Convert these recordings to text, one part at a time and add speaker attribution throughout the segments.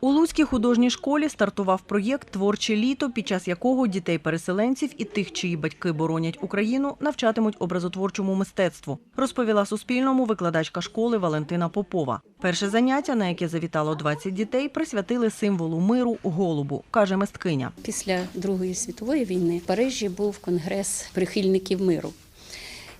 Speaker 1: У Луцькій художній школі стартував проєкт Творче літо, під час якого дітей-переселенців і тих, чиї батьки боронять Україну, навчатимуть образотворчому мистецтву, розповіла Суспільному викладачка школи Валентина Попова. Перше заняття, на яке завітало 20 дітей, присвятили символу миру голубу, каже мисткиня.
Speaker 2: Після Другої світової війни в Парижі був конгрес прихильників миру.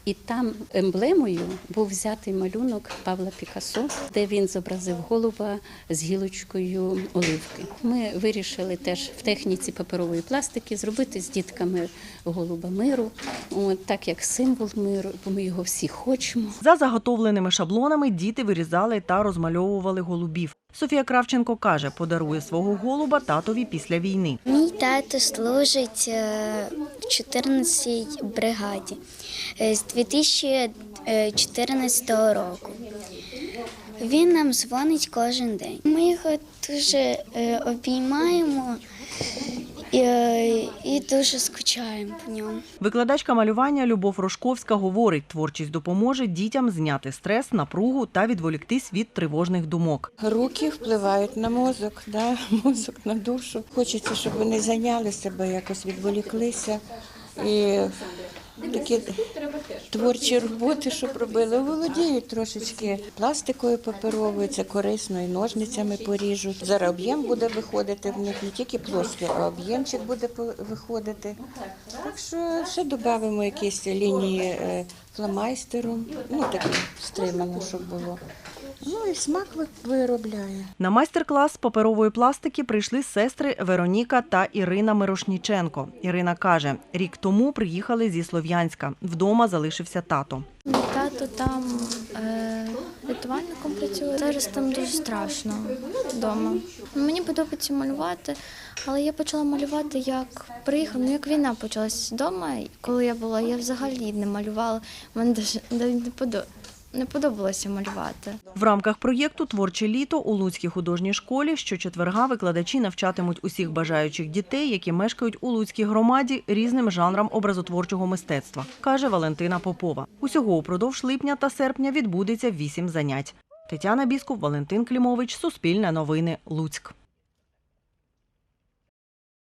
Speaker 2: І там емблемою був взятий малюнок Павла Пікассо, де він зобразив голуба з гілочкою оливки. Ми вирішили теж в техніці паперової пластики зробити з дітками голуба миру, от, так як символ миру, бо ми його всі хочемо.
Speaker 1: За заготовленими шаблонами діти вирізали та розмальовували голубів. Софія Кравченко каже, подарує свого голуба татові після війни.
Speaker 3: Мій тато служить е, в 14-й бригаді е, з 2014 року. Він нам дзвонить кожен день. Ми його дуже е, обіймаємо і, і дуже скучаємо по ньому.
Speaker 1: Викладачка малювання Любов Рожковська говорить, творчість допоможе дітям зняти стрес, напругу та відволіктись від тривожних думок.
Speaker 4: Руки впливають на мозок, да? мозок на душу. Хочеться, щоб вони зайняли себе, якось відволіклися. І такі творчі роботи, щоб робили, володіють трошечки пластикою паперовою, це корисно, і ножницями поріжуть. Зараз об'єм буде виходити в них не тільки плоский, а об'ємчик буде виходити. Так що ще додамо якісь лінії фломайстеру, фломайстером, ну таке стримано, щоб було. Ну і смак виробляє.
Speaker 1: На майстер-клас паперової пластики прийшли сестри Вероніка та Ірина Мирошніченко. Ірина каже, рік тому приїхали зі Слов'янська. Вдома залишився тато.
Speaker 5: Тато там е, рятувальником працює. Зараз там дуже страшно вдома. Мені подобається малювати, але я почала малювати, як приїхала, ну як війна почалась вдома. Коли я була, я взагалі не малювала. Мені даже навіть не подо- не подобалося малювати.
Speaker 1: В рамках проєкту Творче літо у Луцькій художній школі щочетверга викладачі навчатимуть усіх бажаючих дітей, які мешкають у Луцькій громаді різним жанрам образотворчого мистецтва, каже Валентина Попова. Усього упродовж липня та серпня відбудеться вісім занять. Тетяна Бісков, Валентин Клімович, Суспільне новини, Луцьк.